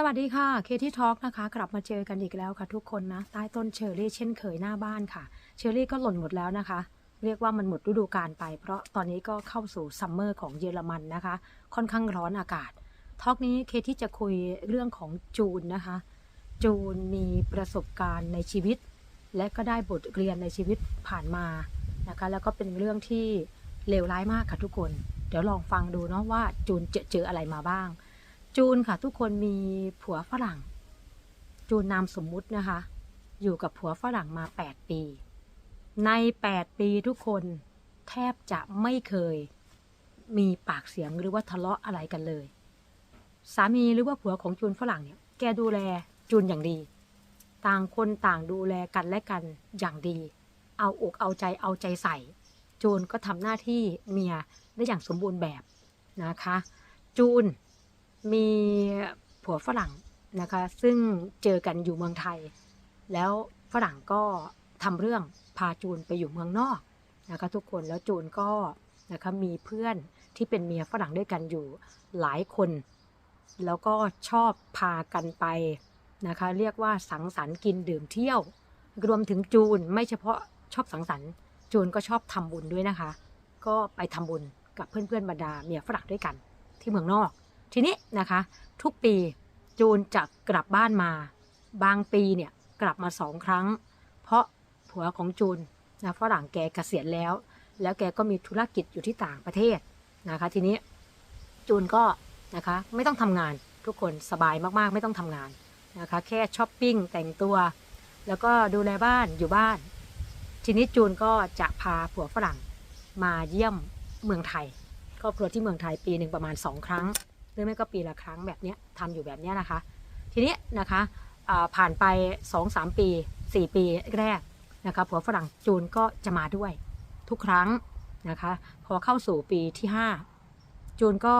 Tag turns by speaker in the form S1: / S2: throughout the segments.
S1: สวัสดีค่ะเคที่ทอล์กนะคะ กลับมาเจอกันอีกแล้วค่ะทุกคนนะ ใต้ต้นเชอร์รี่เช่นเคยหน้าบ้านค่ะ เชอร์รี่ก็หล่นหมดแล้วนะคะ เรียกว่ามันหมดฤดูกาลไป เพราะตอนนี้ก็เข้าสู่ซัมเมอร์ของเยอรมันนะคะ ค่อนข้างร้อนอากาศ ทอล์กนี้เคที่จะคุยเรื่องของจูนนะคะ จูนมีประสบการณ์ในชีวิต และก็ได้บทเรียนในชีวิตผ่านมานะคะ แล้วก็เป็นเรื่องที่เลวร้ายมากค่ะทุกคน เดี๋ยวลองฟังดูเนาะว่าจูนเจอเจออะไรมาบ้าง จูนค่ะ ทุกคนมีผัวฝรั่ง จูนนามสมมุตินะคะ อยู่กับผัวฝรั่งมา 8 ปี ใน 8 ปีทุกคนแทบจะไม่เคยมีปากเสียงหรือว่าทะเลาะอะไรกันเลย สามีหรือว่าผัวของจูนฝรั่งเนี่ย แกดูแลจูนอย่างดี ต่างคนต่างดูแลกันและกันอย่างดี เอาอกเอาใจเอาใจใส่ จูนก็ทำหน้าที่เมียได้อย่างสมบูรณ์แบบนะคะ จูน มีผัวฝรั่งนะคะ ซึ่งเจอกันอยู่เมืองไทย แล้วฝรั่งก็ทำเรื่องพาจูนไปอยู่เมืองนอกนะคะทุกคนแล้วจูนก็นะคะมีเพื่อนที่เป็นเมียฝรั่งด้วยกันอยู่หลายคน แล้วก็ชอบพากันไปนะคะ เรียกว่าสังสรรค์กินดื่มเที่ยว รวมถึงจูนไม่เฉพาะชอบสังสรรค์ จูนก็ชอบทำบุญด้วยนะคะ ก็ไปทำบุญกับเพื่อนๆบรรดาเมียฝรั่งด้วยกันที่เมืองนอก ทีนี้นะคะทุกปีจูนจะกลับบ้านมา บางปีเนี่ยกลับมาสองครั้ง เพราะผัวของจูนนะฝรั่งแกเกษียณแล้ว แล้วแกก็มีธุรกิจอยู่ที่ต่างประเทศนะคะ ทีนี้จูนก็นะคะไม่ต้องทำงานทุกคนสบายมากๆ ไม่ต้องทำงานนะคะแค่ช้อปปิ้งแต่งตัว แล้วก็ดูแลบ้านอยู่บ้าน ทีนี้จูนก็จะพาผัวฝรั่งมาเยี่ยมเมืองไทยครอบครัวที่เมืองไทยปีหนึ่งประมาณสองครั้ง รือไม่ก็ปีละครั้งแบบนี้ทำอยู่แบบนี้นะคะ ทีนี้นะคะผ่านไป 2-3 ปี 4 ปีแรกนะคะผัวฝรั่งจูนก็จะมาด้วยทุกครั้งนะคะพอเข้าสู่ปีที่ 5 จูนก็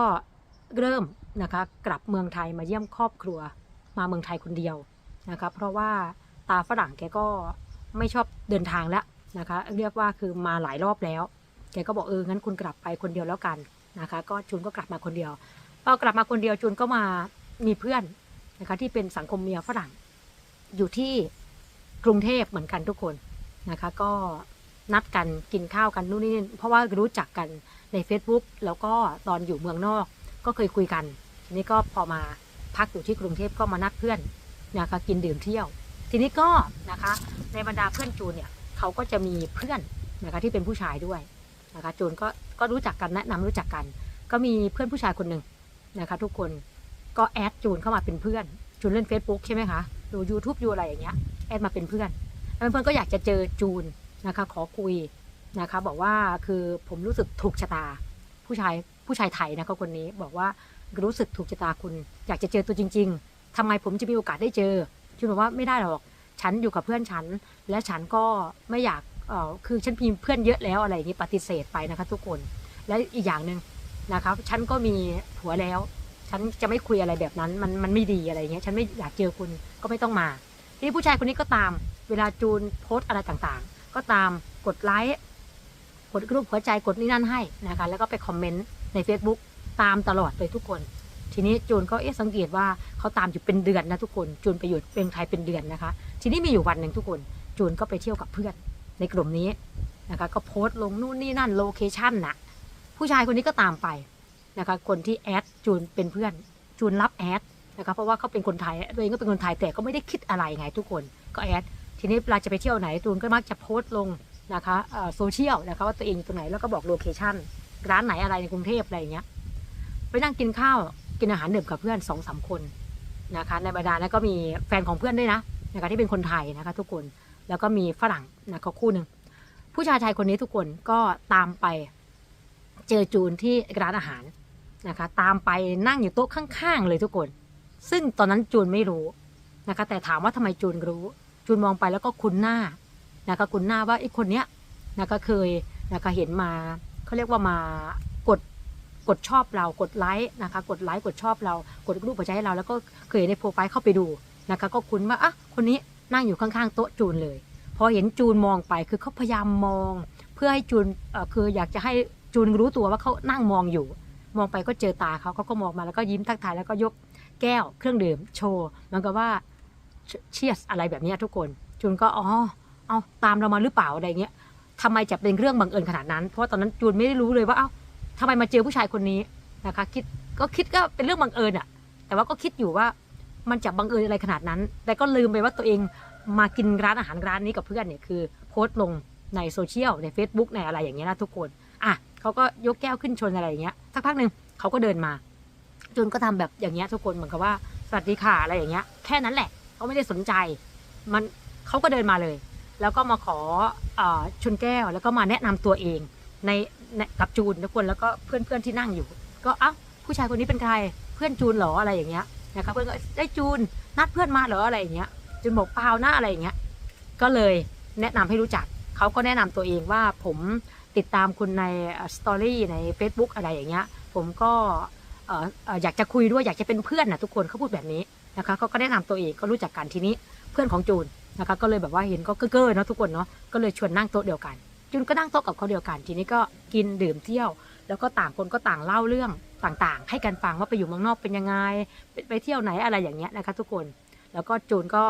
S1: เริ่มนะคะกลับเมืองไทยมาเยี่ยมครอบครัวมาเมืองไทยคนเดียวนะคะเพราะว่าตาฝรั่งแกก็ไม่ชอบเดินทางแล้วนะคะเรียกว่าคือมาหลายรอบแล้ว แกก็บอกเอองั้นคุณกลับไปคนเดียวแล้วกันนะคะก็จูนก็กลับมาคนเดียว พอกลับมาคนเดียวจูนก็มามีเพื่อนนะคะที่เป็นสังคมเมียฝรั่ง อยู่ที่กรุงเทพเหมือนกันทุกคนนะคะ ก็นัดกันกินข้าวกันนู่นนี่เพราะว่ารู้จักกันใน Facebook แล้วก็ตอนอยู่เมืองนอกก็เคยคุยกันทีนี้ก็พอมาพักอยู่ที่กรุงเทพก็มานัดเพื่อนนะคะกินดื่มเที่ยว ทีนี้ก็นะคะในบรรดาเพื่อนจูนเนี่ยเขาก็จะมีเพื่อนนะคะที่เป็นผู้ชายด้วยนะคะจูนก็ก็รู้จักกันแนะนำรู้จักกัน ก็มีเพื่อนผู้ชายคนหนึ่ง นะคะทุกคนก็แอดจูนเข้ามาเป็นเพื่อน จูนเล่น Facebook ใช่ไหมคะดู YouTube ดูอะไรอย่างเงี้ยแอดมาเป็นเพื่อนแล้วเพื่อนก็อยากจะเจอจูนนะคะ ขอคุยนะคะ บอกว่าคือผมรู้สึกถูกชะตา ผู้ชายผู้ชายไทยนะคะคนนี้บอกว่ารู้สึกถูกชะตาคุณ อยากจะเจอตัวจริง ๆทำไมผมจะมีโอกาสได้เจอจูนบอกว่าไม่ได้หรอกฉันอยู่กับเพื่อนฉัน และฉันก็ไม่อยากเออคือฉันมีเพื่อนเยอะแล้วอะไรอย่างนี้ปฏิเสธไปนะคะ ทุกคนและอีกอย่างหนึ่ง นะครับฉันก็มีผัวแล้ว ฉันจะไม่คุยอะไรแบบนั้น มันมันไม่ดีอะไรเงี้ยฉันไม่อยากเจอคุณก็ไม่ต้องมา ทีนี้ผู้ชายคนนี้ก็ตาม เวลาจูนโพสต์อะไรต่างๆ ก็ตามกดไลค์กดรูปหัวใจกดนี่นั่นให้นะคะแล้วก็ไปคอมเมนต์ใน Facebook ตามตลอดเลยทุกคน ทีนี้จูนก็เอ๊ะสังเกตว่าเขาตามอยู่เป็นเดือนนะทุกคนจูนไปอยู่เป็นไทยเป็นเดือนนะคะ ทีนี้มีอยู่วันหนึ่งทุกคนจูนก็ไปเที่ยวกับเพื่อนในกลุ่มนี้นะคะก็โพสต์ลงนู่นนี่นั่นโลเคชั่นน่ะ ผู้ชายคนนี้ก็ตามไปนะคะคนที่แอดจูนเป็นเพื่อนจูนรับแอดนะคะเพราะว่าเขาเป็นคนไทยตัวเองก็เป็นคนไทยแต่ก็ไม่ได้คิดอะไรไงทุกคนก็แอดทีนี้เวลาจะไปเที่ยวไหนจูนก็มักจะโพสต์ลงนะคะโซเชียลนะคะว่าตัวเองอยู่ตรงไหนแล้วก็บอกโลเคชั่นร้านไหนอะไรในกรุงเทพอะไรอย่างเงี้ยไปนั่งกินข้าวกินอาหารดื่มกับเพื่อนสองสามคนนะคะในบรรดานั้นก็มีแฟนของเพื่อนด้วยนะนะคะที่เป็นคนไทยนะคะทุกคนแล้วก็มีฝรั่งนะคะคู่หนึ่งผู้ชายไทยคนนี้ทุกคนก็ตามไป เจอจูนที่ร้านอาหารนะคะ ตามไปนั่งอยู่โต๊ะข้างๆเลยทุกคน ซึ่งตอนนั้นจูนไม่รู้นะคะ แต่ถามว่าทำไมจูนรู้ จูนมองไปแล้วก็คุ้นหน้านะคะคุ้นหน้าว่าไอ้คนเนี้ยนะคะเคยนะคะเห็นมาเขาเรียกว่ามากดกดชอบเรากดไลค์นะคะ กดไลค์กดชอบเรากดรูปหัวใจให้เราแล้วก็เคยเห็นในโปรไฟล์เข้าไปดูนะคะ ก็คุ้นว่าอะคนนี้นั่งอยู่ข้างๆโต๊ะจูนเลยพอเห็นจูนมองไปคือเขาพยายามมอง เพื่อให้จูนคืออยากจะให้ จูนรู้ตัวว่าเขานั่งมองอยู่ มองไปก็เจอตาเขาเขาก็มองมาแล้วก็ยิ้มทักทายแล้วก็ยกแก้วเครื่องดื่มโชว์มันก็ว่าเชียสอะไรแบบนี้ทุกคน จูนก็อ๋อเอาตามเรามาหรือเปล่าอะไรเงี้ยทำไมจะเป็นเรื่องบังเอิญขนาดนั้น เพราะว่าตอนนั้นจูนไม่ได้รู้เลยว่าเอ้าทำไมมาเจอผู้ชายคนนี้นะคะ คิดก็คิดก็เป็นเรื่องบังเอิญอะแต่ว่าก็คิดอยู่ว่ามันจะบังเอิญอะไรขนาดนั้น แต่ก็ลืมไปว่าตัวเองมากินร้านอาหารร้านนี้กับเพื่อนเนี่ยคือโพสต์ลงในโซเชียลใน Facebook ในอะไรอย่างเงี้ยนะทุกคนอะ เขาก็ยกแก้วขึ้นชนอะไรอย่างเงี้ยสักพักหนึ่งเขาก็เดินมาจูนก็ทำแบบอย่างเงี้ยทุกคนเหมือนกับว่าสวัสดีค่ะอะไรอย่างเงี้ย แค่นั้นแหละเขาไม่ได้สนใจ มันเขาก็เดินมาเลย แล้วก็มาขออชนแก้วแล้วก็มาแนะนำตัวเองในในกับจูนทุกคนแล้วก็เพื่อนเพื่อนๆที่นั่งอยู่ ก็เอ้าผู้ชายคนนี้เป็นใครเพื่อนจูนเหรออะไรอย่างเงี้ยนะครับเพื่อนก็ได้จูนนัดเพื่อนมาเหรออะไรอย่างเงี้ยจูนบอกเปล่าหน้าอะไรอย่างเงี้ยก็เลยแนะนำให้รู้จักเขาก็แนะนำตัวเองว่าผม ติดตามคุณในสตอรี่ใน Facebook อะไรอย่างเงี้ย ผมก็เอ่อเอ่ออยากจะคุยด้วยอยากจะเป็นเพื่อนนะทุกคนเขาพูดแบบนี้นะคะเขาก็แนะนำตัวเองก็รู้จักกันทีนี้เพื่อนของจูนนะคะก็เลยแบบว่าเห็นก็เก้อๆเนาะทุกคนเนาะก็เลยชวนนั่งโต๊ะเดียวกันจุนก็นั่งโต๊ะกับเขาเดียวกัน ทีนี้ก็กินดื่มเที่ยว แล้วก็ต่างคนก็ต่างเล่าเรื่องต่างๆ ให้กันฟังว่าไปอยู่เมืองนอกเป็นยังไงไปเที่ยวไหนอะไรอย่างเงี้ยนะคะ ทุกคนแล้วก็จูนก็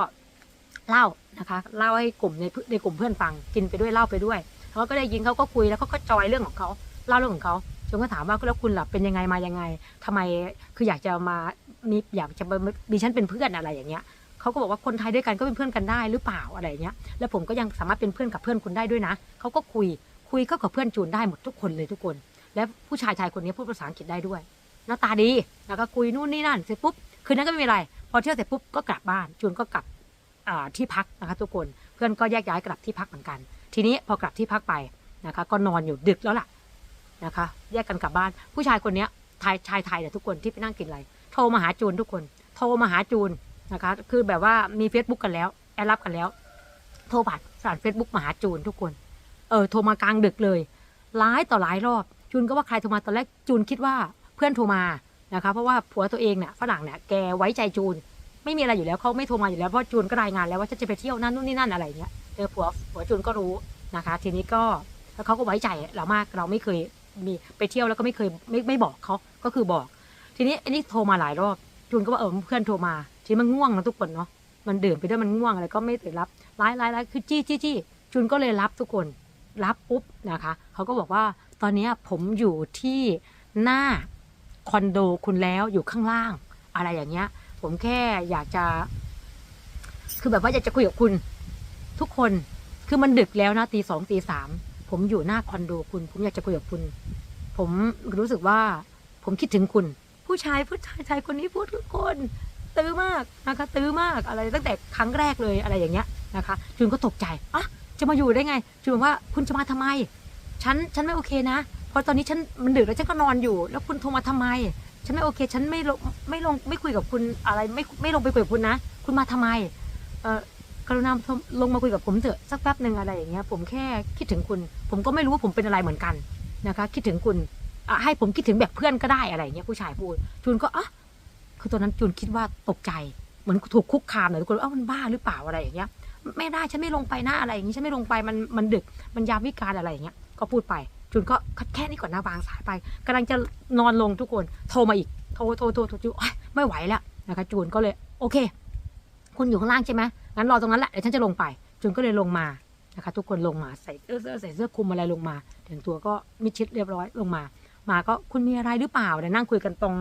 S1: เล่านะคะเล่าให้กลุ่มในในกลุ่มเพื่อนฟังกินไปด้วยเล่าไปด้วย เขาก็ได้ยินเขาก็คุยแล้วเขาก็จอยเรื่องของเขาเล่าเรื่องของเขาจนก็ถามว่าแล้วคุณล่ะเป็นยังไงมายังไงทำไมคืออยากจะมามีอยากจะมีฉันเป็นเพื่อนอะไรอย่างเงี้ยเขาก็บอกว่าคนไทยด้วยกันก็เป็นเพื่อนกันได้หรือเปล่าอะไรเงี้ย แล้วผมก็ยังสามารถเป็นเพื่อนกับเพื่อนคุณได้ด้วยนะเขาก็คุยคุยก็กับเพื่อนจูนได้หมดทุกคนเลยทุกคน และผู้ชายชายคนนี้พูดภาษาอังกฤษได้ด้วยหน้าตาดีแล้วก็คุยนู่นนี่นั่นเสร็จปุ๊บคืนนั้นก็ไม่มีอะไร พอเที่ยวเสร็จปุ๊บก็กลับบ้านจูนก็กลับที่พักนะคะทุกคน เพื่อนก็แยกย้ายกลับที่พักเหมือนกัน ทีนี้พอกลับที่พักไปนะคะ ก็นอนอยู่ดึกแล้วล่ะนะคะ แยกกันกลับบ้าน ผู้ชายคนนี้ชายชายไทยเนี่ยทุกคนที่ไปนั่งกินอะไรโทรมาหาจูนทุกคน โทรมาหาจูนนะคะ คือแบบว่ามี Facebook กันแล้วแอดรับกันแล้ว โทรผ่านผ่านเฟซบุ๊กมาหาจูนทุกคน เออโทรมากลางดึกเลยหลายต่อหลายรอบ จูนก็ว่าใครโทรมาตอนแรกจูนคิดว่าเพื่อนโทรมานะคะ เพราะว่าผัวตัวเองเนี่ยฝรั่งเนี่ยแกไว้ใจจูน ไม่มีอะไรอยู่แล้วเขาไม่โทรมาอยู่แล้วเพราะจูนก็รายงานแล้วว่าจะไปเที่ยวนั่นนู่นนี่นั่นอะไรเงี้ย ออผัวผัวจูนก็รู้นะคะ ทีนี้ก็แล้วเขาก็ไว้ใจเรามากเราไม่เคยมีไปเที่ยวแล้วก็ไม่เคยไม่ไม่บอกเขาก็คือบอก ทีนี้อันนี้โทรมาหลายรอบจูนก็ว่าเออเพื่อนโทรมา ทีมันง่วงนะทุกคนเนาะมันดื่มไปด้วยมันง่วงอะไรก็ไม่ตื่นรับไล่ไล่ไล่คือจี้จี้จี้จูนก็เลยรับทุกคนรับปุ๊บนะคะเขาก็บอกว่าตอนนี้ผมอยู่ที่หน้าคอนโดคุณแล้วอยู่ข้างล่าง อะไรอย่างเงี้ย ผมแค่อยากจะ คือแบบว่าอยากจะคุยกับคุณ ทุกคนคือมันดึกแล้วนะตีสองตีสามผมอยู่หน้าคอนโดคุณ ผมอยากจะคุยกับคุณ ผมรู้สึกว่า ผมคิดถึงคุณ ผู้ชายผู้ชายชายคนนี้พูดทุกคน ตื้อมากนะคะ ตื้อมากอะไรตั้งแต่ครั้งแรกเลยอะไรอย่างเงี้ยนะคะจูนก็ตกใจอะจะมาอยู่ได้ไงจูนบอกว่าคุณจะมาทำไม ฉันฉันไม่โอเคนะเพราะตอนนี้ฉันมันดึกแล้วฉันก็นอนอยู่ แล้วคุณโทรมาทำไม ฉันไม่โอเค ฉันไม่ลงไม่ลงไม่คุยกับคุณอะไรไม่ไม่ลงไปคุยกับคุณนะ คุณมาทำไมเออ กรุณาลงมาคุยกับผมเถอะสักแป๊บหนึ่งอะไรอย่างเงี้ยผมแค่คิดถึงคุณ ผมก็ไม่รู้ว่าผมเป็นอะไรเหมือนกันนะคะ คิดถึงคุณให้ผมคิดถึงแบบเพื่อนก็ได้อะไรอย่างเงี้ยผู้ชายพูดจูนก็อะคือตอนนั้นจูนคิดว่าตกใจเหมือนถูกคุกคามเลยทุกคนเอ้ามันบ้าหรือเปล่าอะไรอย่างเงี้ยไม่ได้ฉันไม่ลงไปหนะอะไรอย่างงี้ฉันไม่ลงไปมันมันดึกมันยามวิการอะไรอย่างเงี้ยก็พูดไปจูนก็แค่นี้ก่อนนะวางสายไปกำลังจะนอนลงทุกคนโทรมาอีกโทรโทรโทรจูนไม่ไหวแล้วนะคะจูนก็เลยโอเค คุณอยู่ข้างล่างใช่ไหมงั้นรอตรงนั้นแหละเดี๋ยวฉันจะลงไปจูนก็เลยลงมานะคะทุกคนลงมาใส่เสื้อใส่เสื้อคลุมอะไรลงมา ถึงตัวก็มิดชิดเรียบร้อยลงมา มาก็คุณมีอะไรหรือเปล่าเดี๋ยวนั่งคุยกันตรง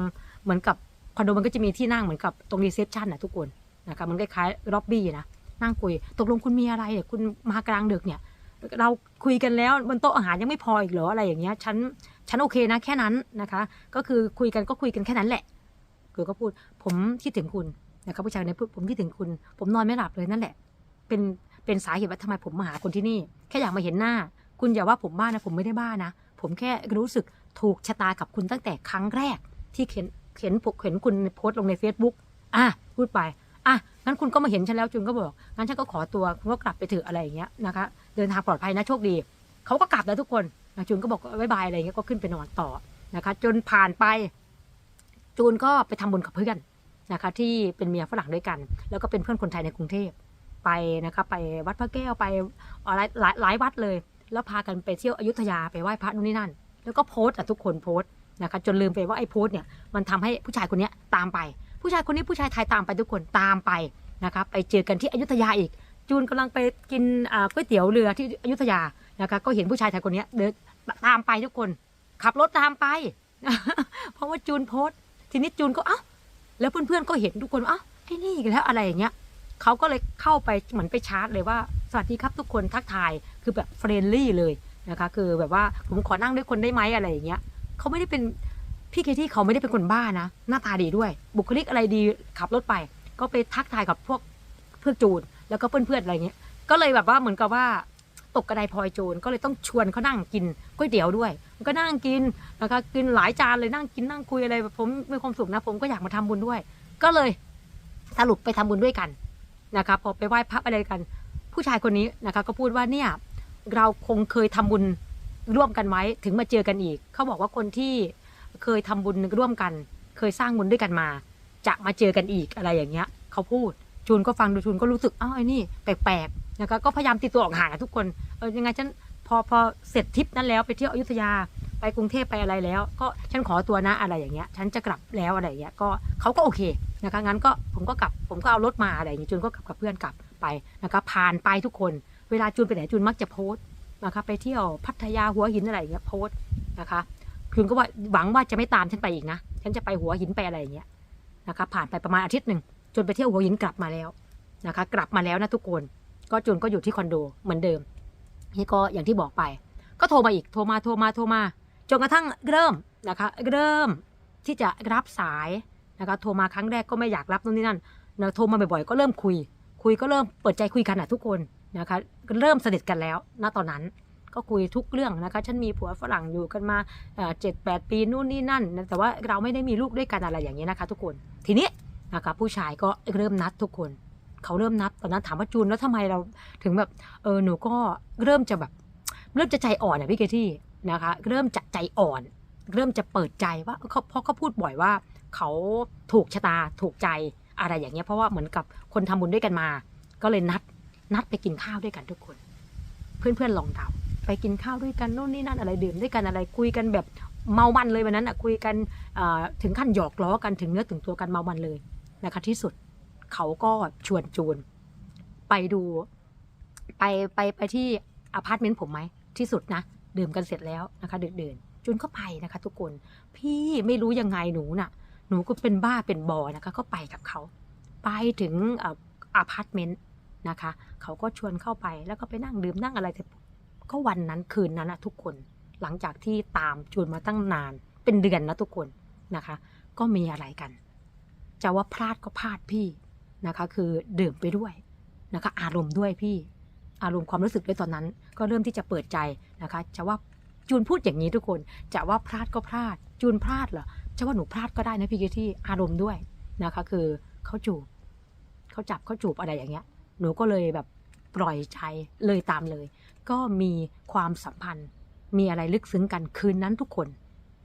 S1: เหมือนกับคอนโดมันก็จะมีที่นั่งเหมือนกับตรงรีเซพชันนะทุกคนนะคะมันคล้ายๆล็อบบี้นะนั่งคุย ตกลงคุณมีอะไรเนี่ยคุณมากลางดึกเนี่ยเราคุยกันแล้วบนโต๊ะอาหารยังไม่พออีกเหรออะไรอย่างเงี้ยฉันฉันโอเคนะแค่นั้นนะคะ ก็คือคุยกันก็คุยกันแค่นั้นแหละคือก็พูดผมคิดถึงคุณ นะครับผู้ชายเนี่ยพูดผมคิดถึงคุณ ผมนอนไม่หลับเลยนั่นแหละ เป็นเป็นสาเหตุว่าทำไมผมมาหาคนที่นี่ แค่อยากมาเห็นหน้า คุณอย่าว่าผมบ้านะผมไม่ได้บ้านะ ผมแค่รู้สึกถูกชะตากับคุณตั้งแต่ครั้งแรก ที่เขียนเห็นเห็นคุณโพสต์ลงใน Facebook อะพูดไปอะงั้นคุณก็มาเห็นฉันแล้วจุนก็บอกงั้นฉันก็ขอตัวคุณก็กลับไปเถอะอะไรอย่างเงี้ยนะคะเดินทางปลอดภัยนะโชคดีเขาก็กลับแล้วทุกคนนะจูนก็บอกบายบายอะไรเงี้ยก็ขึ้นไปนอนต่อนะคะ จนผ่านไปจูนก็ไปทำบุญกับเพื่อน นะคะที่เป็นเมียฝรั่งด้วยกัน แล้วก็เป็นเพื่อนคนไทยในกรุงเทพไปนะคะไปวัดพระแก้วไปหลายหลายหลายวัดเลย แล้วพากันไปเที่ยวอยุธยาไปไหว้พระนู่นนี่นั่น แล้วก็โพสต์อะทุกคนโพสต์นะคะจนลืมไปว่าไอ้โพสต์เนี่ยมันทำให้ผู้ชายคนนี้ตามไป ผู้ชายคนนี้ผู้ชายไทยตามไปทุกคนตามไปนะคะไปเจอกันที่อยุธยาอีก จูนกำลังไปกินก๋วยเตี๋ยวเรือที่อยุธยานะคะก็เห็นผู้ชายไทยคนนี้เดินตามไปทุกคน ขับรถตามไป เพราะว่าจูนโพสต์ทีนี้จูนก็เอ้า แล้วเพื่อนๆก็เห็นทุกคนว่าอ้าไอ้นี่อีกแล้วอะไรอย่างเงี้ยเขาก็เลยเข้าไปเหมือนไปชาร์จเลยว่า สวัสดีครับทุกคนทักทายคือแบบเฟรนลี่เลยนะคะ คือแบบว่าผมขอนั่งด้วยคนได้ไหมอะไรอย่างเงี้ยเขาไม่ได้เป็นพี่เคที่เขาไม่ได้เป็นคนบ้านะ หน้าตาดีด้วย บุคลิกอะไรดีขับรถไป ก็ไปทักทายกับพวกเพื่อนจูนแล้วก็เพื่อนๆอะไรเงี้ยก็เลยแบบว่าเหมือนกับว่า ตกกระไดพลอยโจรก็เลยต้องชวนเขานั่งกินก๋วยเตี๋ยวด้วยก็นั่งกินนะคะกินหลายจานเลยนั่งกินนั่งคุยอะไรผมมีความสุขนะผมก็อยากมาทำบุญด้วย ก็เลยสรุปไปทำบุญด้วยกันนะคะพอไปไหว้พระอะไรกัน ผู้ชายคนนี้นะคะก็พูดว่าเนี่ยเราคงเคยทำบุญร่วมกันไว้ถึงมาเจอกันอีก เขาบอกว่าคนที่เคยทำบุญร่วมกัน เคยสร้างบุญด้วยกันมา จะมาเจอกันอีกอะไรอย่างเงี้ย เขาพูดจูนก็ฟังดูจูนก็รู้สึกอ้าวไอ้นี่แปลกๆ นะคะก็พยายามติดตัวออกห่างทุกคนเออยังไงฉันพอพอเสร็จทริปนั้นแล้วไปเที่ยวอยุธยาไปกรุงเทพไปอะไรแล้ว ก็ฉันขอตัวนะอะไรอย่างเงี้ย ฉันจะกลับแล้วอะไรอย่างเงี้ยก็เขาก็โอเคนะคะงั้นก็ผมก็กลับผมก็เอารถมาอะไรอย่างเงี้ยจูนก็กลับกับเพื่อนกลับไปนะคะผ่านไปทุกคน เวลาจูนไปไหนจูนมักจะโพสต์นะคะไปเที่ยวพัทยาหัวหินอะไรอย่างเงี้ยโพสต์นะคะจูนก็ว่าหวังว่าจะไม่ตามฉันไปอีกนะฉันจะไปหัวหินไปอะไรอย่างเงี้ยนะคะผ่านไปประมาณอาทิตย์หนึ่งจนไปเที่ยวหัวหินกลับมาแล้วนะคะ กลับมาแล้วนะทุกคน ก็จูนก็อยู่ที่คอนโดเหมือนเดิมนี่ก็อย่างที่บอกไป ก็โทรมาอีกโทรมาโทรมาโทรมาจนกระทั่งเริ่มนะคะเริ่มที่จะรับสายนะคะโทรมาครั้งแรกก็ไม่อยากรับนู่นนี่นั่นนะโทรมาบ่อยๆก็เริ่มคุย คุยก็เริ่มเปิดใจคุยกันอะทุกคนนะคะเริ่มสนิทกันแล้วณตอนนั้นก็คุยทุกเรื่องนะคะ ฉันมีผัวฝรั่งอยู่กันมาเจ็ดแปดปีนู่นนี่นั่น แต่ว่าเราไม่ได้มีลูกด้วยกันอะไรอย่างนี้ยนะคะ ทุกคน ทีนี้นะคะผู้ชายก็เริ่มนัดทุกคน เขาเริ่มนับตอนนั้นถามว่าจูนแล้วทำไมเราถึงแบบเออหนูก็เริ่มจะแบบ เริ่มจะใจอ่อนอะพี่เกที่นะคะ เริ่มจะใจอ่อน เริ่มจะเปิดใจว่าเขาเพราะเขาพูดบ่อยว่า เขาถูกชะตาถูกใจอะไรอย่างเงี้ยเพราะว่าเหมือนกับคนทำบุญด้วยกันมา ก็เลยนัดนัดไปกินข้าวด้วยกันทุกคน เพื่อนๆลองเดาไปกินข้าวด้วยกันโน่นนี่นั่นอะไรดื่มด้วยกันอะไรคุยกันแบบเมามันเลยวันนั้นอะคุยกันถึงขั้นหยอกล้อกันถึงเนื้อถึงตัวกันเมามันเลยนะคะที่สุด เขาก็ชวนจูน ไปดู ไปไปไปที่อพาร์ตเมนต์ผมไหมที่สุดนะดื่มกันเสร็จแล้วนะคะดึกดื่นจูนก็ไปนะคะ ทุกคน พี่ไม่รู้ยังไงหนูน่ะ หนูก็เป็นบ้าเป็นบอนะคะ ก็ไปกับเขา ไปถึงอพาร์ตเมนต์นะคะ เขาก็ชวนเข้าไปแล้วก็ไปนั่งดื่มนั่งอะไรแต่ก็วันนั้นคืนนั้นนะทุกคนหลังจากที่ตามจูนมาตั้งนานเป็นเดือนนะทุกคนนะคะ ก็มีอะไรกัน จะว่าพลาดก็พลาดพี่ นะคะ คือดื่มไปด้วยนะคะ อารมณ์ด้วยพี่ อารมณ์ความรู้สึกด้วยตอนนั้น ก็เริ่มที่จะเปิดใจนะคะจะว่าจูนพูดอย่างนี้ทุกคนจะว่าพลาดก็พลาด จูนพลาดเหรอจะว่าหนูพลาดก็ได้นะพี่เกที่อารมณ์ด้วยนะคะ คือเขาจูบเขาจับเขาจูบอะไรอย่างเงี้ย หนูก็เลยแบบปล่อยใจเลยตามเลย ก็มีความสัมพันธ์ มีอะไรลึกซึ้งกันคืนนั้นทุกคน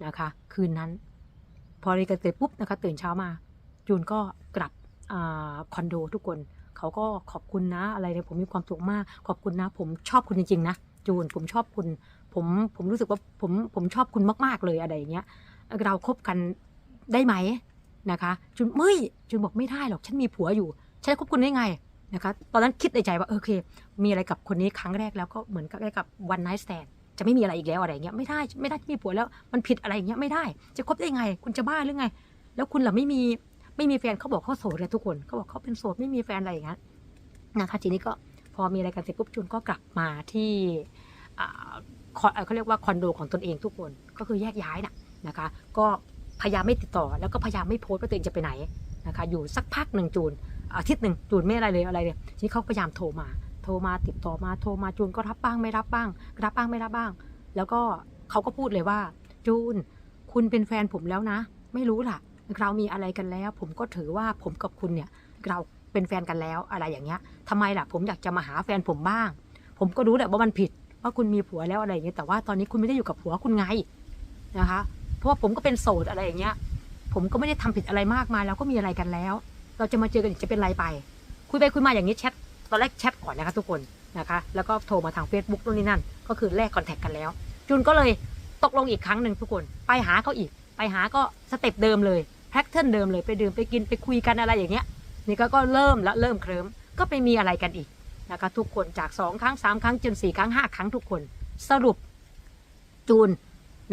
S1: นะคะ คืนนั้น พอเรียนกันเสร็จปุ๊บนะคะ ตื่นเช้ามา จูนก็กลับ คอนโดทุกคนเขาก็ขอบคุณนะอะไรเนี่ยผมมีความสุขมาก ขอบคุณนะ ผมชอบคุณจริงๆนะจูนผมชอบคุณผมผมรู้สึกว่าผมผมชอบคุณมากๆเลยอะไรอย่างเงี้ยเราครบกันได้ไหมนะคะจูนไม่จูนบอกไม่ได้หรอกฉันมีผัวอยู่ฉันจะคบคุณได้ไงนะคะตอนนั้นคิดในใจว่าโอเค มีอะไรกับคนนี้ครั้งแรกแล้วก็เหมือนกับกับวันไนท์แ a นจะไม่มีอะไรอีกแล้วอะไรเงี้ยไม่ได้ไม่ได้มีผัวแล้วมันผิดอะไรอย่างเงี้ยไม่ได้ จะคบได้ไง คุณจะบ้าหรือไง แล้วคุณล่ะไม่มี ไม่มีแฟนเขาบอกเขาโสดเลยทุกคนเขาบอกเขาเป็นโสดไม่มีแฟนอะไรอย่างนั้นนะคะทีนี้ก็พอมีอะไรกันเสร็จปุ๊บจูนก็กลับมาที่เขาเรียกว่าคอนโดของตนเองทุกคนก็คือแยกย้ายน่ะนะคะ ก็พยายามไม่ติดต่อ แล้วก็พยายามไม่โพสต์ว่าตัวเองจะไปไหนนะคะอยู่สักพักหนึ่งจูนอาทิตย์หนึ่งจูนไม่อะไรเลยอะไรเลยทีนี้เขาพยายามโทรมา โทรมาติดต่อมาโทรมาจูนก็รับบ้างไม่รับบ้าง รับบ้างไม่รับบ้าง แล้วก็เขาก็พูดเลยว่า จูน คุณเป็นแฟนผมแล้วนะ ไม่รู้ล่ะ เรามีอะไรกันแล้ว ผมก็ถือว่าผมกับคุณเนี่ยเราเป็นแฟนกันแล้วอะไรอย่างเงี้ยทำไมล่ะผมอยากจะมาหาแฟนผมบ้าง ผมก็รู้แหละว่ามันผิดว่าคุณมีผัวแล้วอะไรอย่างเงี้ยแต่ว่าตอนนี้คุณไม่ได้อยู่กับผัวคุณไงนะคะเพราะว่าผมก็เป็นโสดอะไรอย่างเงี้ย ผมก็ไม่ได้ทำผิดอะไรมากมายแล้วก็มีอะไรกันแล้ว เราจะมาเจอกันอีกจะเป็นไรไป คุยไปคุยมาอย่างนี้แชทตอนแรกแชทก่อนนะคะทุกคนนะคะแล้วก็โทรมาทาง Facebook นู่นนี่นั่น ก็คือแลกคอนแทคกันแล้ว จุนก็เลยตกลงอีกครั้งหนึ่งทุกคน ไปหาเขาอีก ไปหาก็สเต็ปเดิมเลย แพทเทิร์นเดิมเลยไปดื่มไปกินไปคุยกันอะไรอย่างเงี้ยนี่ก็ก็เริ่มละเริ่มเคลิ้มก็ไปมีอะไรกันอีกนะคะทุกคนจากสองครั้งสามครั้งจนสี่ครั้งห้าครั้งทุกคน สรุปจูน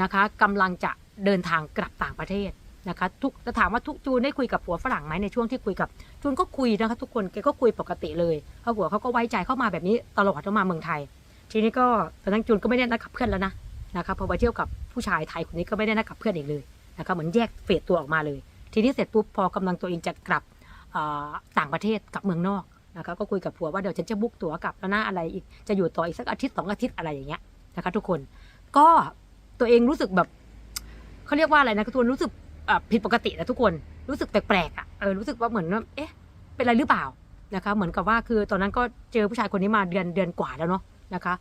S1: นะคะกำลังจะเดินทางกลับต่างประเทศนะคะทุกจะถามว่าทุกจูนได้คุยกับผัวฝรั่งไหมในช่วงที่คุยกับจูนก็คุยนะคะทุกคนแกก็คุยปกติเลยเพราะผัวเขาก็ไว้ใจเข้ามาแบบนี้ตลอดเข้ามาเมืองไทย ทีนี้ก็ตอนนั้นจูนก็ไม่ได้นัดกับเพื่อนแล้วนะนะคะพอไปเที่ยวกับผู้ชายไทยคนนี้ก็ไม่ได้นัดกับเพื่อนอีกเลยนะคะเหมือนแยกเฟดตัวออกมาเลย ทีนี้เสร็จปุ๊บพอกำลังตัวเองจะกลับต่างประเทศกลับเมืองนอกนะคะก็คุยกับผัวว่าเดี๋ยวฉันจะบุ๊กตั๋วกลับแล้วนะอะไรอีกจะอยู่ต่ออีกสักอาทิตย์สองอาทิตย์อะไรอย่างเงี้ยนะคะทุกคนก็ตัวเองรู้สึกแบบเขาเรียกว่าอะไรนะตัวรู้สึกผิดปกตินะทุกคนรู้สึกแปลกๆอะเออรู้สึกว่าเหมือนว่าเอ๊ะเป็นอะไรหรือเปล่านะคะเหมือนกับว่าคือตอนนั้นก็เจอผู้ชายคนนี้มาเดือนเดือนกว่าแล้วเนาะนะคะ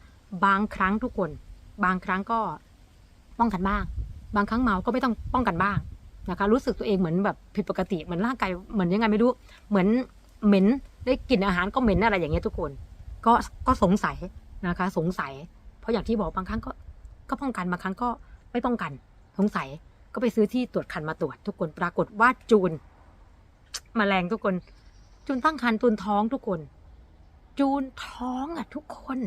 S1: บางครั้งทุกคน บางครั้งก็ป้องกันบ้าง บางครั้งเมาก็ไม่ต้องป้องกันบ้าง นะคะ รู้สึกตัวเองเหมือนแบบผิดปกติเหมือนร่างกายเหมือนยังไงไม่รู้เหมือนเหม็นได้กลิ่นอาหารก็เหม็นอะไรอย่างเงี้ยทุกคน ก็ก็สงสัยนะคะ สงสัย เพราะอย่างที่บอกบางครั้งก็ก็ป้องกันบางครั้งก็ไม่ป้องกันสงสัยก็ไปซื้อที่ตรวจคันมาตรวจทุกคนปรากฏว่าจูนมแมลงทุกคน จูนตั้งคันตูนท้องทุกคน จูนท้องอะ ทุกคน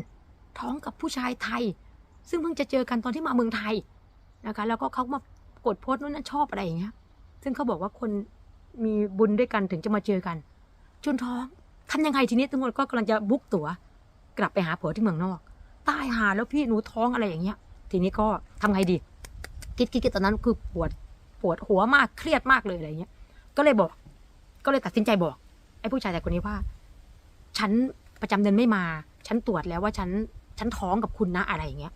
S1: ท้องกับผู้ชายไทย ซึ่งเพิ่งจะเจอกันตอนที่มาเมืองไทยนะคะ แล้วก็เขามา กดโพสต์นู้นนั่นชอบอะไรอย่างเงี้ย ซึ่งเขาบอกว่าคนมีบุญด้วยกันถึงจะมาเจอกันจนท้องทำยังไงทีนี้ทุกคนก็กำลังจะบุ๊กตั๋ว กลับไปหาผัวที่เมืองนอก ตายหาแล้วพี่หนูท้องอะไรอย่างเงี้ย ทีนี้ก็ทำไงดี คิดคิดตอนนั้นคือปวดปวดหัวมากเครียดมากเลยอะไรเงี้ย ก็เลยบอก ก็เลยตัดสินใจบอกไอ้ผู้ชายแต่คนนี้ว่า ฉันประจำเดือนไม่มา ฉันตรวจแล้วว่าฉันฉันท้องกับคุณนะอะไรอย่างเงี้ย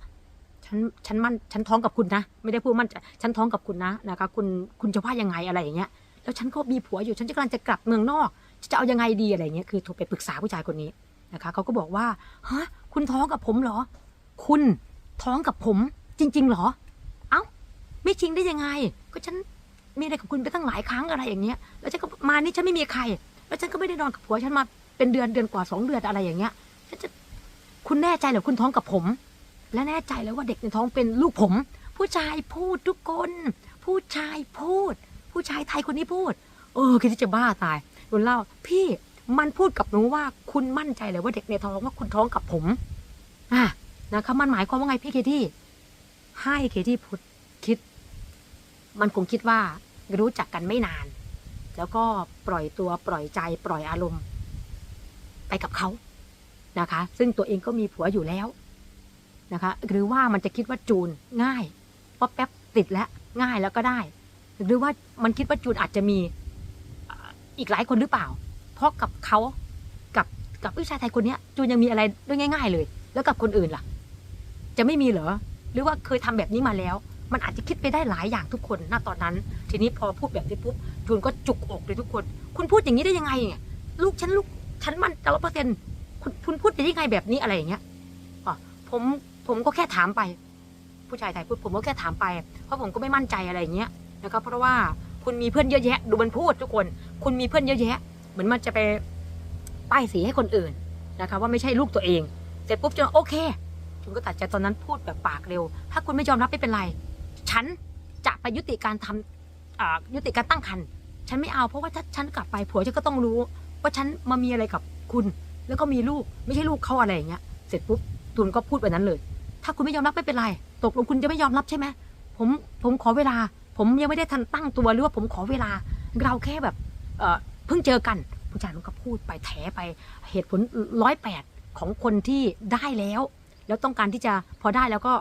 S1: ฉันฉันมั่นฉันท้องกับคุณนะ ไม่ได้พูดมั่นฉันท้องกับคุณนะนะคะคุณคุณจะว่ายังไงอะไรอย่างเงี้ยแล้วฉันก็มีผัวอยู่ฉันจะกำลังจะกลับเมืองนอก จะเอายังไงดีอะไรเงี้ยคือโทรไปปรึกษาผู้ชายคนนี้นะคะเขาก็บอกว่าฮะคุณท้องกับผมเหรอ คุณท้องกับผมจริง ๆ เหรอ เอ้า ไม่จริงได้ยังไง ก็ฉันมีอะไรกับคุณไปตั้งหลายครั้งอะไรอย่างเงี้ย แล้วฉันก็มานี่ฉันไม่มีใคร แล้วฉันก็ไม่ได้นอนกับผัวฉันมาเป็นเดือนเดือนกว่าสองเดือนอะไรอย่างเงี้ยฉันจะคุณแน่ใจเหรอคุณท้องกับผม และแน่ใจแล้วว่าเด็กในท้องเป็นลูกผม ผู้ชายพูดทุกคน ผู้ชายพูด ผู้ชายไทยคนนี้พูด เออคิดที่จะบ้าตายรุนเล่า พี่มันพูดกับหนูว่าคุณมั่นใจเลยว่าเด็กในท้องว่าคุณท้องกับผมอะนะคะมันหมายความว่าไงพี่เคที่ให้เคที่พูดคิด มันคงคิดว่ารู้จักกันไม่นาน แล้วก็ปล่อยตัวปล่อยใจปล่อยอารมณ์ ไปกับเขานะคะ ซึ่งตัวเองก็มีผัวอยู่แล้ว นะคะ หรือว่ามันจะคิดว่าจูนง่ายป๊อปแป๊บติดแล้วง่ายแล้วก็ได้ หรือว่ามันคิดว่าจูนอาจจะมีอีกหลายคนหรือเปล่า เพราะกับเขากับกับผู้ชายไทยคนนี้จูนยังมีอะไรด้วยง่าย ๆ เลย แล้วกับคนอื่นล่ะ จะไม่มีเหรอ หรือว่าเคยทำแบบนี้มาแล้ว มันอาจจะคิดไปได้หลายอย่างทุกคนณตอนนั้น ทีนี้พอพูดแบบนี้ปุ๊บจูนก็จุกอกเลยทุกคน คุณพูดอย่างนี้ได้ยังไงเนี่ยลูกฉันลูกฉันมันแต่ละเปอร์เซ็นต์คุณคุณพูดได้ยังไงแบบนี้อะไรอย่างเงี้ยอ๋อผม ผมก็แค่ถามไป ผู้ชายไทยพูดผมก็แค่ถามไป เพราะผมก็ไม่มั่นใจอะไรอย่างเงี้ยนะครับเพราะว่าคุณมีเพื่อนเยอะแยะ ดูมันพูดทุกคน คุณมีเพื่อนเยอะแยะ เหมือนมันจะไปป้ายสีให้คนอื่นนะคะว่าไม่ใช่ลูกตัวเอง เสร็จปุ๊บจนโอเคคุณก็ตัดใจตอนนั้นพูดแบบปากเร็ว ถ้าคุณไม่ยอมรับไม่เป็นไร ฉันจะไปยุติการทำอ่ายุติการตั้งครรภ์ฉันไม่เอาเพราะว่าถ้าฉันกลับไปผัวฉันก็ต้องรู้ว่าฉันมามีอะไรกับคุณ แล้วก็มีลูกไม่ใช่ลูกเขาอะไรอย่างเงี้ย เสร็จปุ๊บตูนก็พูดแบบนั้นเลย ถ้าคุณไม่ยอมรับไม่เป็นไร ตกลงคุณจะไม่ยอมรับใช่ไหมผมผมขอเวลา ผมยังไม่ได้ทันตั้งตัวหรือว่าผมขอเวลา เราแค่แบบเพิ่งเจอกันผู้ชายมันก็พูดไปแถไปเหตุผลร้อยแปดของคนที่ได้แล้ว แล้วต้องการที่จะพอได้แล้วก็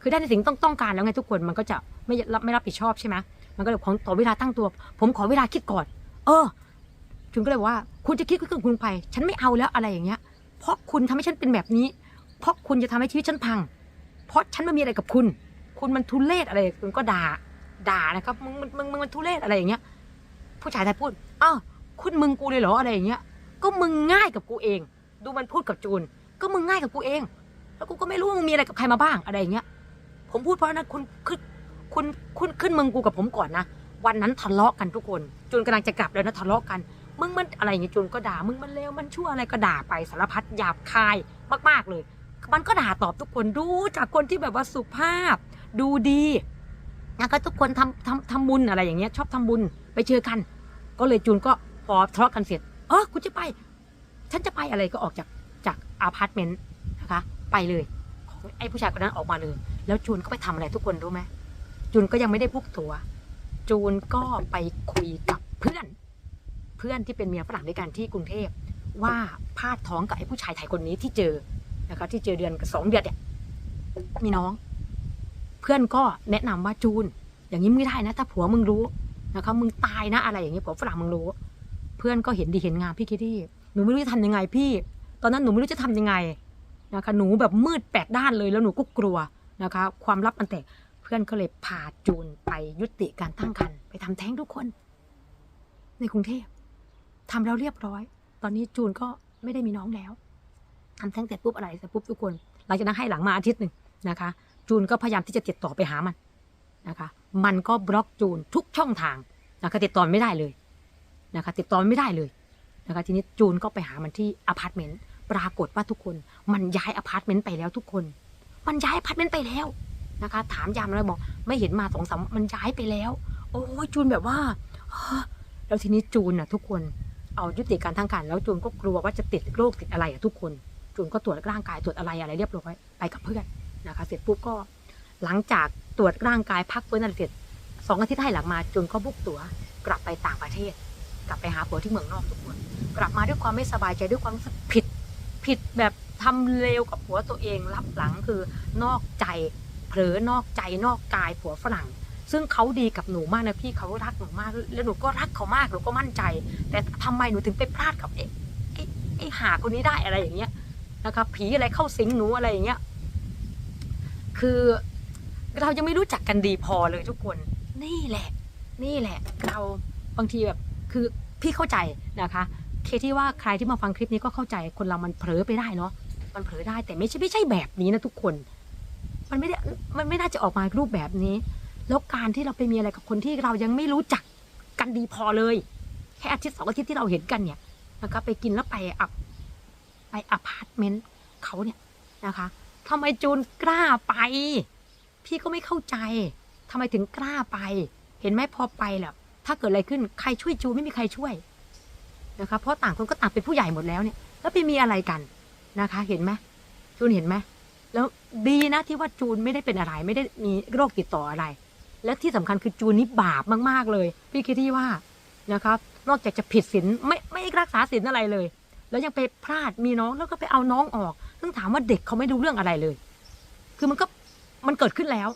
S1: คือได้ในสิ่งต้องต้องการแล้วไงทุกคนมันก็จะไม่รับไม่รับผิดชอบใช่ไหมมันก็เลยของต่อเวลาตั้งตัว ผมขอเวลาคิดก่อน เออจุนก็เลยบอกว่า คุณจะคิดก็คือคุณไป ฉันไม่เอาแล้วอะไรอย่างเงี้ย เพราะคุณทำให้ฉันเป็นแบบนี้ เพราะคุณจะทำให้ชีวิตฉันพัง เพราะฉันไม่มีอะไรกับคุณ คุณมันทุเลศอะไรคุณก็ด่า ด่านะครับมึงมึงมึงมันทุเลศอะไรอย่างเงี้ย ผู้ชายไทยพูดอ้าวคุณมึงกูเลยเหรออะไรอย่างเงี้ย ก็มึงง่ายกับกูเอง ดูมันพูดกับจูน ก็มึงง่ายกับกูเอง แล้วกูก็ไม่รู้ว่ามึงมีอะไรกับใครมาบ้างอะไรอย่างเงี้ย ผมพูดเพราะนะคุณขึ้นคุณคุณขึ้นมึงกูกับผมก่อนนะวันนั้นทะเลาะกันทุกคนจูนกำลังจะกลับแล้วนะทะเลาะกันมึงมันอะไรอย่างเงี้ยจูนก็ด่ามึงมันเลวมันชั่วอะไรก็ด่าไปสารพัดหยาบคายมาก ๆเลย มันก็ด่าตอบทุกคนดูจากคนที่แบบว่าสุภาพ ดูดีนะคะทุกคนทำทำทำบุญอะไรอย่างเงี้ย ชอบทำบุญไปเจอกัน ก็เลยจูนก็พอทะเลาะกันเสร็จ เออคุณจะไป ฉันจะไปอะไรก็ออกจากจากอาพาร์ตเมนต์นะคะ ไปเลยไอ้ผู้ชายคนนั้นออกมาเลย แล้วจูนก็ไปทำอะไรทุกคนรู้ไหมจูนก็ยังไม่ได้พุกตัว จูนก็ไปคุยกับเพื่อน เพื่อนที่เป็นเมียฝรั่งด้วยกันที่กรุงเทพว่าพลาดท้องกับไอ้ผู้ชายไทยคนนี้ที่เจอ นะคะ ที่เจอเดือนกับสองเดือนเนี่ยมีน้อง เพื่อนก็แนะนำว่าจูน อย่างนี้ไม่ได้นะ ถ้าผัวมึงรู้นะคะมึงตายนะอะไรอย่างนี้ผัวฝรั่งมึงรู้ เพื่อนก็เห็นดีเห็นงามพี่คิดดี้หนูไม่รู้จะทำยังไงพี่ ตอนนั้นหนูไม่รู้จะทำยังไงนะคะหนูแบบมืดแปดด้านเลยแล้วหนูก็กลัวนะคะ ความลับมันแตกเพื่อนก็เลยพาจูนไปยุติการตั้งครรภ์ไปทำแท้งทุกคน ในกรุงเทพทำแล้วเรียบร้อย ตอนนี้จูนก็ไม่ได้มีน้องแล้ว ทำแท้งเสร็จปุ๊บอะไรเสร็จปุ๊บทุกคน หลังจากนั้นให้หลังมาอาทิตย์หนึ่งนะคะ จูนก็พยายามที่จะติดต่อไปหามันนะคะ มันก็บล็อกจูนทุกช่องทางนะคะติดต่อไม่ได้เลยนะคะติดต่อไม่ได้เลยนะคะทีนี้จูนก็ไปหามันที่อพาร์ตเมนต์ปรากฏว่าทุกคน มันย้ายอพาร์ตเมนต์ไปแล้วทุกคน มันย้ายอพาร์ตเมนต์ไปแล้วนะคะ ถามยามแล้วบอก ไม่เห็นมาสองสามมันย้ายไปแล้ว โอ้ยจูนแบบว่าแล้วทีนี้จูนน่ะทุกคนเอายุติการทางการแล้วจูนก็กลัวว่าจะติดโรคติดอะไรอะทุกคน จูนก็ตรวจร่างกายตรวจอะไรอะไรเรียบร้อยไปกับเพื่อนนะคะ เสร็จปุ๊บก็หลังจากตรวจร่างกายพักฟื้นอะไรเสร็จสองอาทิตย์ให้หลังมาจูนก็บุกตั๋วกลับไปต่างประเทศ กลับไปหาผัวที่เมืองนอกทุกคน กลับมาด้วยความไม่สบายใจด้วยความรู้สึกผิด ผิดแบบทำเลวกับผัวตัวเองรับหลังคือนอกใจเผลอนอกใจนอกกายผัวฝรั่ง ซึ่งเขาดีกับหนูมากนะพี่เขารักหนูมาก แล้วหนูก็รักเขามากหนูก็มั่นใจ แต่ทำไมหนูถึงไปพลาดกับไอ้ไอ้ไอ้หาคนนี้ได้อะไรอย่างเงี้ย นะคะผีอะไรเข้าสิงหนูอะไรอย่างเงี้ยคือเรายังไม่รู้จักกันดีพอเลยทุกคน นี่แหละ นี่แหละ เราบางทีแบบคือพี่เข้าใจนะคะ เคที่ว่าใครที่มาฟังคลิปนี้ก็เข้าใจคนเรามันเผลอไปได้เนาะมันเผลอได้แต่ไม่ใช่ไม่ใช่แบบนี้นะทุกคน มันไม่ได้มันไม่น่าจะออกมารูปแบบนี้ แล้วการที่เราไปมีอะไรกับคนที่เรายังไม่รู้จักกันดีพอเลย แค่อาทิตย์สองอาทิตย์ที่เราเห็นกันเนี่ยนะคะไปกินแล้วไปอับ ไปอพาร์ตเมนต์เขาเนี่ยนะคะทำไมจูนกล้าไป พี่ก็ไม่เข้าใจทำไมถึงกล้าไป เห็นไหมพอไปแล้วถ้าเกิดอะไรขึ้นใครช่วยจูนไม่มีใครช่วยนะคะเพราะต่างคนก็ต่างเป็นผู้ใหญ่หมดแล้วเนี่ย แล้วไปมีอะไรกันนะคะ เห็นไหมจูนเห็นไหมแล้วดีนะที่ว่าจูนไม่ได้เป็นอะไร ไม่ได้มีโรคติดต่ออะไร และที่สำคัญคือจูนนี่บาปมาก ๆ เลย พี่คิดที่ว่านะครับ นอกจากจะผิดศีลไม่ไม่รักษาศีลอะไรเลย แล้วยังไปพลาดมีน้องแล้วก็ไปเอาน้องออก ซึ่งถามว่าเด็กเขาไม่รู้เรื่องอะไรเลย คือมันก็มันเกิดขึ้นแล้ว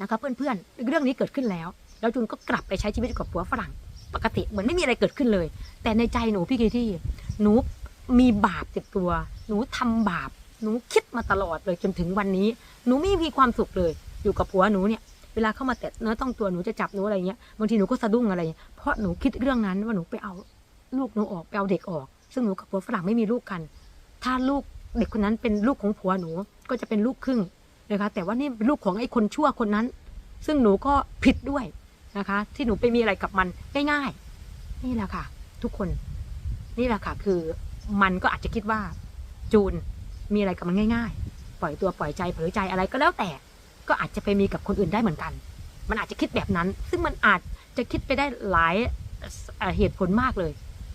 S1: นะครับเพื่อนๆเรื่องนี้เกิดขึ้นแล้ว แล้วจูนก็กลับไปใช้ชีวิตกับผัวฝรั่ง ปกติเหมือนไม่มีอะไรเกิดขึ้นเลย แต่ในใจหนูพี่คิดที่หนูมีบาปติดตัว หนูทำบาป หนูคิดมาตลอดเลยจนถึงวันนี้ หนูไม่มีความสุขเลย อยู่กับผัวหนูเนี่ย เวลาเข้ามาแตะเนื้อต้องตัวหนูจะจับหนูอะไรเงี้ย บางทีหนูก็สะดุ้งอะไรเงี้ยเพราะหนูคิดเรื่องนั้นว่าหนูไปเอาลูกหนูออกไปเอาเด็กออก ซึ่งหนูกับผัวฝรั่งไม่มีลูกกัน ถ้าลูกเด็กคนนั้นเป็นลูกของผัวหนูก็จะเป็นลูกครึ่งนะคะ แต่ว่านี่เป็นลูกของไอ้คนชั่วคนนั้น ซึ่งหนูก็ผิดด้วยนะคะ ที่หนูไปมีอะไรกับมันง่ายๆนี่แหละค่ะ ทุกคนนี่แหละค่ะ คือมันก็อาจจะคิดว่า จูนมีอะไรกับมันง่าย ๆ ปล่อยตัวปล่อยใจเผลอใจอะไรก็แล้วแต่ ก็อาจจะไปมีกับคนอื่นได้เหมือนกัน มันอาจจะคิดแบบนั้น ซึ่งมันอาจจะคิดไปได้หลายเอ่อเหตุผลมากเลย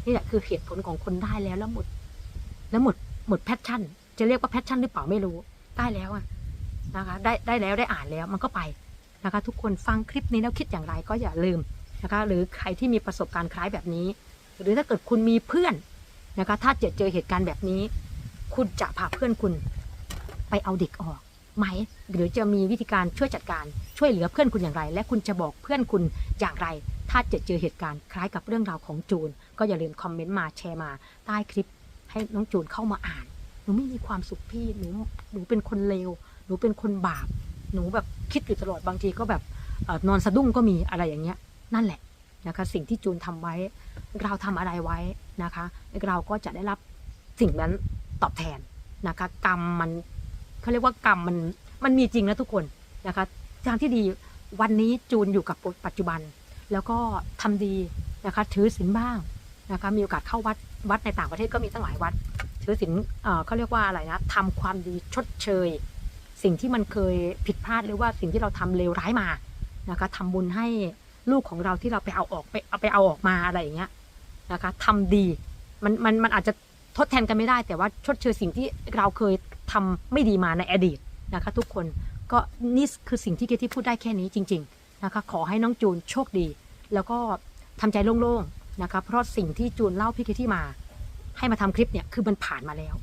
S1: นี่แหละคือเหตุผลของคนได้แล้วแล้วหมด แล้วหมดหมดแพชชั่น จะเรียกว่าแพชชั่นหรือเปล่าไม่รู้ ได้แล้วอะนะคะ ได้ได้แล้วได้อ่านแล้วมันก็ไปนะคะ ทุกคนฟังคลิปนี้แล้วคิดอย่างไรก็อย่าลืมนะคะ หรือใครที่มีประสบการณ์คล้ายแบบนี้ หรือถ้าเกิดคุณมีเพื่อนนะคะ ถ้าเจอเจอเหตุการณ์แบบนี้ คุณจะพาเพื่อนคุณไปเอาเด็กออกไหม หรือจะมีวิธีการช่วยจัดการช่วยเหลือเพื่อนคุณอย่างไร และคุณจะบอกเพื่อนคุณอย่างไร ถ้าเจอเจอเหตุการณ์คล้ายกับเรื่องราวของจูน ก็อย่าลืมคอมเมนต์มาแชร์มาใต้คลิป ให้น้องจูนเข้ามาอ่าน หนูไม่มีความสุขพี่ หนู หนูเป็นคนเลว หนูเป็นคนบาป หนูแบบคิดอยู่ตลอด บางทีก็แบบอนอนสะดุ้งก็มีอะไรอย่างเงี้ย นั่นแหละนะคะ สิ่งที่จูนทำไว้ เราทำอะไรไว้นะคะ เราก็จะได้รับสิ่งนั้นตอบแทนนะคะ กรรมมันเขาเรียกว่ากรรมมัน มันมีจริงนะทุกคนนะคะ ทางที่ดีวันนี้จูนอยู่กับปัจจุบัน แล้วก็ทำดีนะคะถือศีลบ้างนะคะมีโอกาสเข้าวัดวัดในต่างประเทศก็มีตั้งหลายวัด ถือศีลเขาเรียกว่าอะไรนะทำความดีชดเชย สิ่งที่มันเคยผิดพลาดหรือว่าสิ่งที่เราทำเลวร้ายมานะคะทำบุญให้ลูกของเราที่เราไปเอาออกไปเอาไปเอาออกมาอะไรอย่างเงี้ยนะคะทำดีมันมันมันอาจจะทดแทนกันไม่ได้ แต่ว่าชดเชยสิ่งที่เราเคยทำไม่ดีมาในอดีตนะคะทุกคนก็นี่คือสิ่งที่เกที่พูดได้แค่นี้จริง ๆ นะคะขอให้น้องจูนโชคดี แล้วก็ทำใจโล่งๆนะคะเพราะสิ่งที่จูนเล่าพี่เคที่มา ให้มาทำคลิปเนี่ยคือมันผ่านมาแล้ว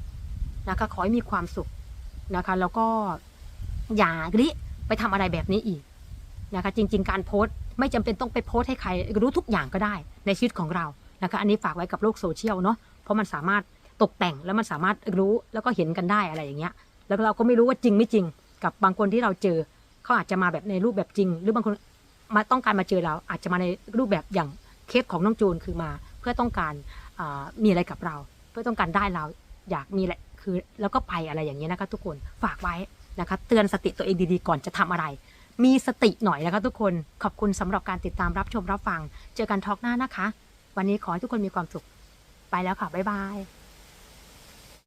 S1: นะคะขอให้มีความสุขนะคะแล้วก็อย่าริไปทำอะไรแบบนี้อีกนะคะจริง ๆ การโพสต์ไม่จำเป็นต้องไปโพสต์ให้ใครรู้ทุกอย่างก็ได้ในชีวิตของเรานะคะอันนี้ฝากไว้กับโลกโซเชียลเนาะเพราะมันสามารถตกแต่งแล้วมันสามารถรู้แล้วก็เห็นกันได้อะไรอย่างเงี้ย แล้วเราก็ไม่รู้ว่าจริงไม่จริงกับบางคนที่เราเจอ เขาอาจจะมาแบบในรูปแบบจริง หรือบางคนมาต้องการมาเจอเราอาจจะมาในรูปแบบอย่างเคสของน้องจูนคือมา เพื่อต้องการมีอะไรกับเรา เพื่อต้องการได้เราอยากมีแหละคือแล้วก็ไปอะไรอย่างเงี้ยนะคะทุกคนฝากไว้นะคะเตือนสติตัวเองดีๆก่อนจะทำอะไร มีสติหน่อยนะคะทุกคนขอบคุณสำหรับการติดตามรับชมรับฟัง เจอกันทอกหน้านะคะ วันนี้ขอให้ทุกคนมีความสุข ไปแล้วค่ะบ๊ายบาย